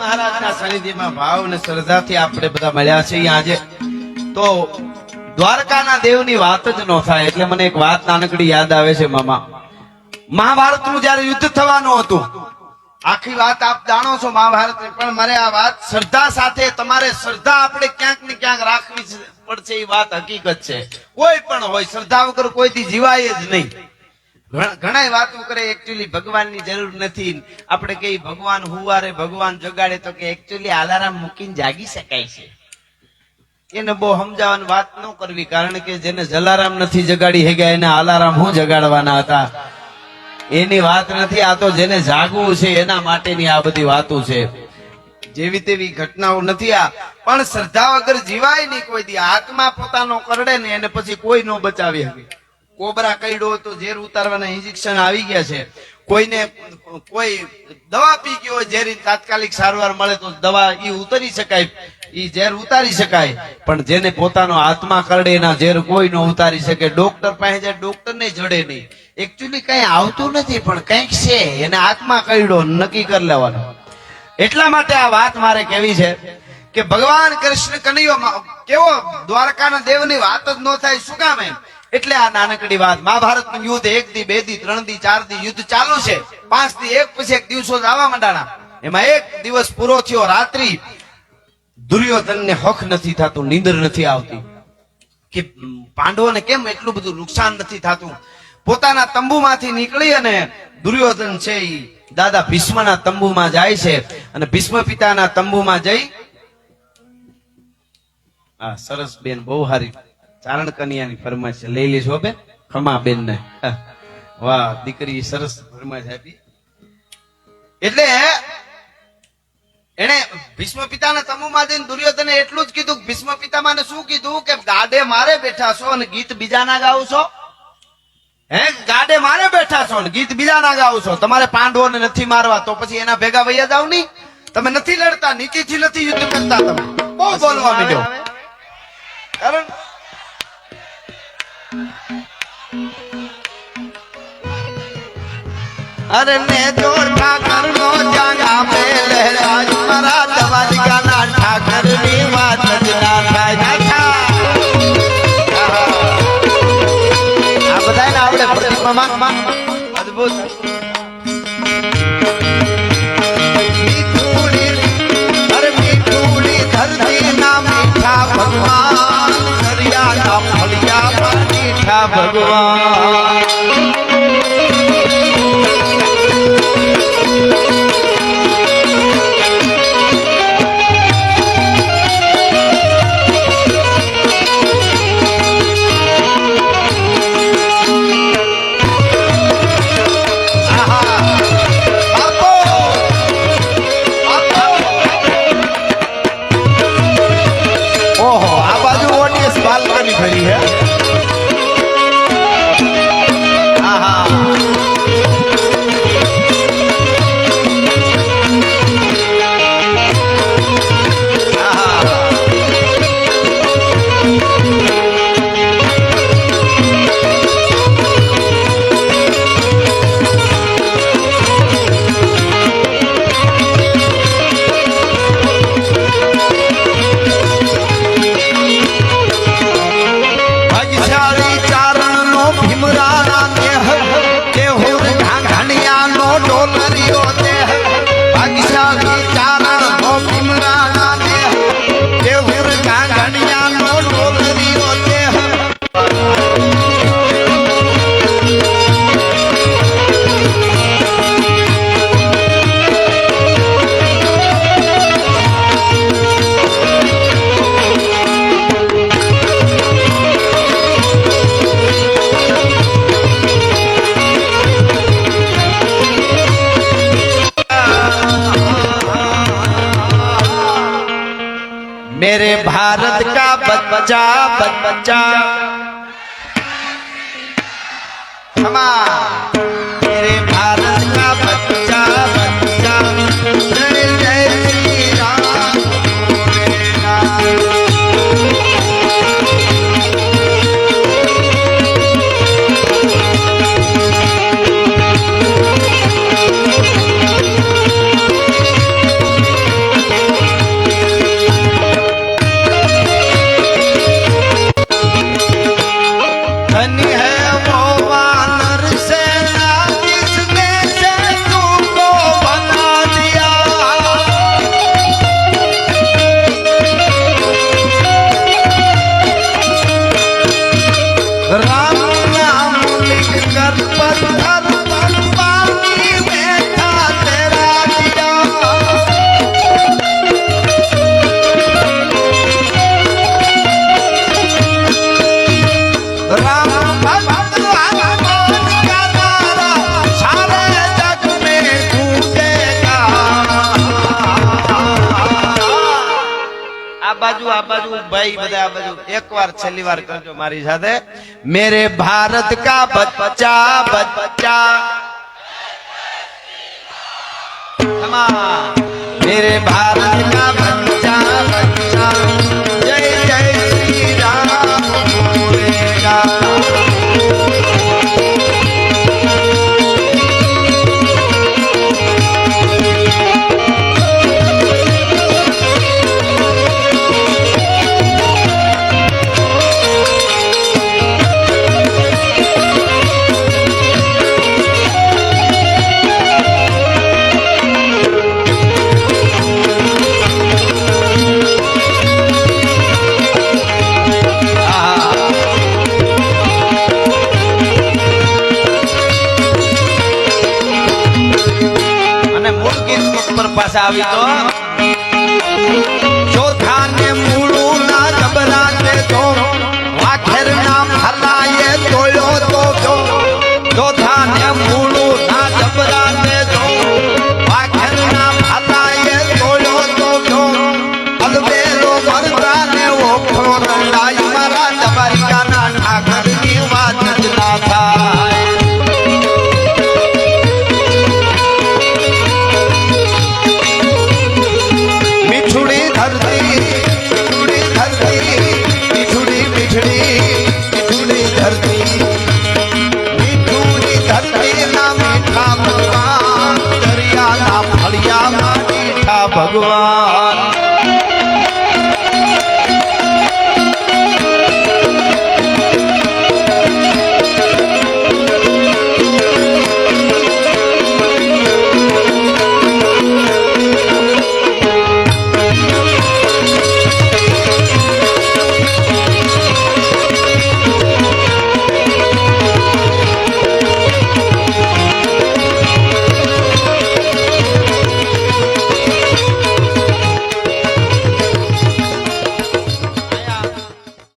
મહારાજના સાનિધ્યમાં ભાવ અને શ્રદ્ધાથી આપણે બધા મળ્યા છે આજે. તો દ્વારકાના દેવની વાત જ ન થાય એટલે મને એક વાત નાનકડી યાદ આવે છે, મામા. મહાભારતનું જયારે યુદ્ધ થવાનું હતું, આખી વાત આપ જાણો છો મહાભારત પણ મારે આ વાત શ્રદ્ધા સાથે, તમારે શ્રદ્ધા આપણે ક્યાંક ને ક્યાંક રાખવી પડશે એ વાત હકીકત છે. કોઈ પણ હોય, શ્રદ્ધા વગર કોઈથી જીવાય જ નહીં. ઘણા- વાતો કરે એકચ્યુઅલી ભગવાનની જરૂર નથી. આપણે કઈ ભગવાન હુવારે, ભગવાન જગાડે. તો કે એકચ્યુઅલી અલારામ મૂકીને જાગી શકાય છે. એને બહુ સમજાવવાની વાત ન કરવી, કારણ કે જેને જલારામ નથી જગાડી હેગા એને અલારામ હું જગાડવાના હતા? એની વાત નથી, આ તો જેને જાગવું છે, એના માટેની આ બધી વાતો છે. જેવી તેવી ઘટનાઓ નથી આ. પણ શ્રદ્ધા વગર જીવાય નહીં કોઈ દી. આત્મા પોતાનો કરડે ને એને પછી કોઈ ન બચાવી. શકે કોબરા કઈડો તો ઝેર ઉતારવાના ઇન્જેક્શન આવી ગયા છે. કોઈને કોઈ દવા પી ગયો હોય ઝેરી તાત્કાલિક સારવાર મળે તો દવા એ ઉતરી શકાય એ ઝેર ઉતારી શકાય. પણ જેને પોતાનો આત્મા કરડે એના ઝેર કોઈ ન ઉતારી શકે. ડોક્ટર પાસે જાય ડોક્ટર ને જડે નહીં. એકચ્યુઅલી કઈ આવતું નથી, પણ કંઈક છે. એને આત્મા કરડો નક્કી કરી લેવાનો. એટલા માટે આ વાત મારે કેવી છે કે ભગવાન કૃષ્ણ કનૈયો કેવો દ્વારકાના દેવની વાત જ ન થાય, શું કામ એમ? એટલે આ નાનકડી વાત. મહાભારતનું યુદ્ધ એક દી, બે દી, ત્રણ દી, ચાર દી યુદ્ધ ચાલુ છે. પાંચ દી એક પછી એક દિવસો આવવા માંડાણા. એમાં એક દિવસ પૂરો થયો રાત્રિ. દુર્યોધનને હોખ નથી થતું, નીંદર નથી આવતી. કે પાંડવોને કેમ એટલું બધું નુકસાન નથી થતું? પોતાના તંબુમાંથી નીકળી અને દુર્યોધન છે એ દાદા ભીષ્મના તંબુમાં જાય છે અને ભીષ્મ પિતાના તંબુમાં જઈ આ સરસ બેન, બહુ હારી ચારણ કન્યાની ફરમાઈશ લઈ લેજો બેન. ખમા બેન ને વાહ દીકરી સરસ ફરમાઈશ આપી. એટલે એને ભીષ્મ પિતાને તંબુમાં જઈને દુર્યોધને એટલું જ કીધું ભીષ્મ પિતામાને શું કીધું કે ગાડે મારે બેઠા છો અને ગીત બીજાના ગાવ છો? હે? ગાડે મારે બેઠા છો ને ગીત બીજાના ગાવ છો? તમારે પાંડવોને નથી મારવા તો પછી એના ભેગા વૈયા જાવ નહીં? તમે નથી લડતા નીતિથી નથી યુદ્ધ કરતા તમે. બહુ બોલવા માંડ્યો. કારણ અરે ને જો ઠાકર નો જાગા પે લહેરાજ મારા દવાજ ગાના ઠાકરની વાત જ ના થાય. આ ધરતી ના ભગવાન. मेरे भारत का बच्चा बच्चा क्षमा આ બાજુ આ બાજુ, ભાઈ બધા આ બાજુ, એકવાર છેલ્લી વાર કરજો મારી સાથે. મેરે ભારત કા બચ્ચા બચ્ચા. મેરે ભારત કા બચ્ચા. બસ આવી તો ચોથા ને મૂળું ના જબરાતે તો વાખેર ના ફલાયે તોયો તો જો. ચોથા ને મૂળું ના જબરાતે તો વાખેર ના ફલાયે તોયો તો જો. અલબેરો વરદાને ઓખો રંડાઈ મારા